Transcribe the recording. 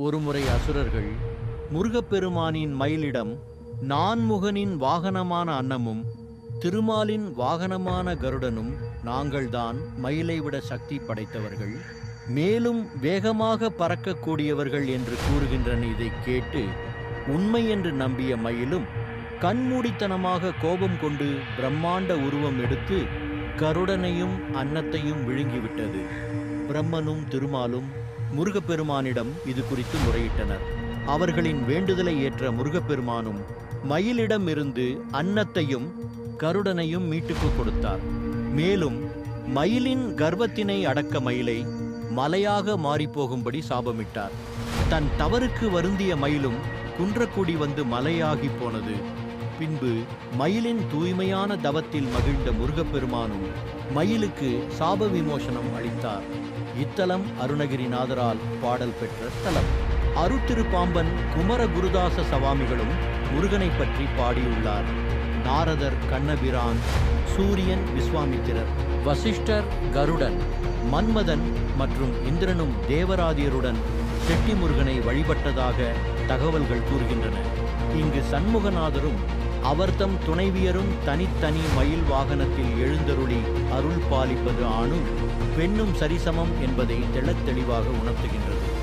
ஒருமுறை அசுரர்கள் முருகப்பெருமானின் மயிலிடம் நான்முகனின் வாகனமான அன்னமும் திருமாலின் வாகனமான கருடனும் நாங்கள்தான் மயிலை விட சக்தி படைத்தவர்கள் மேலும் வேகமாக பறக்கக்கூடியவர்கள் என்று கூறுகின்றன இதை கேட்டு உண்மை என்று நம்பிய மயிலும் கண்மூடித்தனமாக கோபம் கொண்டு பிரம்மாண்ட உருவம் எடுத்து கருடனையும் அன்னத்தையும் விழுங்கிவிட்டது. பிரம்மனும் திருமாலும் முருகப்பெருமானிடம் இது குறித்து முறையிட்டனர். அவர்களின் வேண்டுதலை ஏற்ற முருகப்பெருமானும் மயிலிடமிருந்து அன்னத்தையும் கருடனையும் மீட்டுக்கு கொடுத்தார். மேலும் மயிலின் கர்ப்பத்தினை அடக்க மயிலை மலையாக மாறிப்போகும்படி சாபமிட்டார். தன் தவறுக்கு வருந்திய மயிலும் குன்றக்குடி வந்து மலையாகி போனது. பின்பு மயிலின் தூய்மையான தவத்தில் மகிழ்ந்த முருகப்பெருமானும் மயிலுக்கு சாப விமோசனம் அளித்தார். இத்தலம் அருணகிரிநாதரால் பாடல் பெற்ற தலம் அருத்திருப்பாம்பன் குமர குருதாச சவாமிகளும் முருகனை பற்றி பாடியுள்ளார். நாரதர் கண்ணபிரான் சூரியன் விஸ்வாமித்திரர் வசிஷ்டர் கருடன் மன்மதன் மற்றும் இந்திரனும் தேவராதியருடன் செட்டி முருகனை வழிபட்டதாக தகவல்கள் கூறுகின்றன. இங்கு சண்முகநாதரும் அவர்தம் துணைவியரும் தனித்தனி மயில் வாகனத்தில் எழுந்தருளி அருள் பாலிப்பது ஆணும் பெண்ணும் சரிசமம் என்பதை தெள்ளத் தெளிவாக உணர்த்துகின்றது.